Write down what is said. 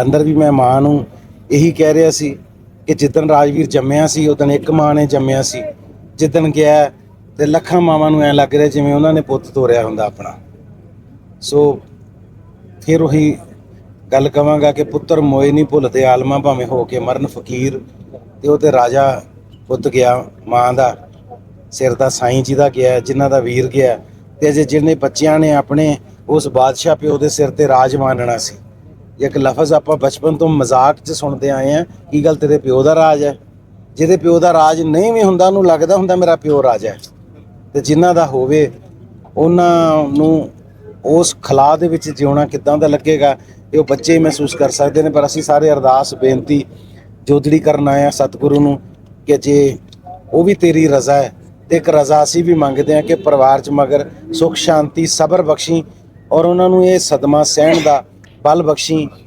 ਅੰਦਰ ਵੀ ਮੈਂ ਮਾਂ ਨੂੰ ਇਹੀ ਕਹਿ ਰਿਹਾ ਸੀ ਕਿ ਜਿੱਦਣ ਰਾਜਵੀਰ ਜੰਮਿਆ ਸੀ ਉਦੋਂ ਇੱਕ ਮਾਂ ਨੇ ਜੰਮਿਆ ਸੀ। ਜਿੱਦਣ ਗਿਆ ਤੇ ਲੱਖਾਂ ਮਾਵਾਂ ਨੂੰ ਐ ਲੱਗ ਰਿਹਾ ਜਿਵੇਂ ਉਹਨਾਂ ਨੇ ਪੁੱਤ ਤੋਰਿਆ ਹੁੰਦਾ ਆਪਣਾ। ਸੋ ਫਿਰ ਉਹੀ ਗੱਲ ਕਵਾਂਗਾ ਕਿ ਪੁੱਤਰ ਮੋਏ ਨਹੀਂ ਭੁੱਲਦੇ, ਆਲਮਾ ਭਾਵੇਂ ਹੋ ਕੇ ਮਰਨ ਫਕੀਰ ਤੇ ਉਹ ਤੇ ਰਾਜਾ ਪੁੱਤ ਗਿਆ, ਮਾਂ ਦਾ ਸਿਰ ਦਾ ਸਾਈਂ ਜੀ ਦਾ ਗਿਆ, ਜਿਨ੍ਹਾਂ ਦਾ ਵੀਰ ਗਿਆ ਤੇ ਅਜੇ ਜਿਹਨੇ ਬੱਚਿਆਂ ਨੇ ਆਪਣੇ ਉਸ ਬਾਦਸ਼ਾਹ ਪਿਓ ਦੇ ਸਿਰ ਤੇ ਰਾਜ ਮਾਨਣਾ ਸੀ। ਇੱਕ ਲਫ਼ਜ਼ ਆਪਾਂ ਬਚਪਨ ਤੋਂ ਮਜ਼ਾਕ 'ਚ ਸੁਣਦੇ ਆਏ ਆ ਕੀ ਗੱਲ ਤੇਰੇ ਪਿਓ ਦਾ ਰਾਜ ਹੈ? ਜਿਹਦੇ ਪਿਓ ਦਾ ਰਾਜ ਨਹੀਂ ਵੀ ਹੁੰਦਾ, ਉਹਨੂੰ ਲੱਗਦਾ ਹੁੰਦਾ ਮੇਰਾ ਪਿਓ ਰਾਜ ਹੈ। ਤੇ ਜਿਨ੍ਹਾਂ ਦਾ ਹੋਵੇ, ਉਹਨਾਂ ਨੂੰ ਉਸ ਖਲਾ ਦੇ ਵਿੱਚ ਜਿਉਣਾ ਕਿੱਦਾਂ ਦਾ ਲੱਗੇਗਾ, ਇਹ ਉਹ ਬੱਚੇ ਹੀ ਮਹਿਸੂਸ ਕਰ ਸਕਦੇ ਨੇ। ਪਰ ਅਸੀਂ ਸਾਰੇ ਅਰਦਾਸ, ਬੇਨਤੀ ਜੋਦੜੀ ਕਰਨ ਆਏ ਆ ਸਤਿਗੁਰੂ ਨੂੰ ਕਿ ਜੇ ਉਹ ਵੀ ਤੇਰੀ ਰਜ਼ਾ ਹੈ ਤੇ ਇੱਕ ਰਜ਼ਾ ਅਸੀਂ ਵੀ ਮੰਗਦੇ ਹਾਂ ਕਿ ਪਰਿਵਾਰ 'ਚ ਮਗਰ ਸੁਖ, ਸ਼ਾਂਤੀ, ਸਬਰ ਬਖਸ਼ੀ ਔਰ ਉਹਨਾਂ ਨੂੰ ਇਹ ਸਦਮਾ ਸਹਿਣ ਦਾ ਬਲ ਬਖਸ਼ੀ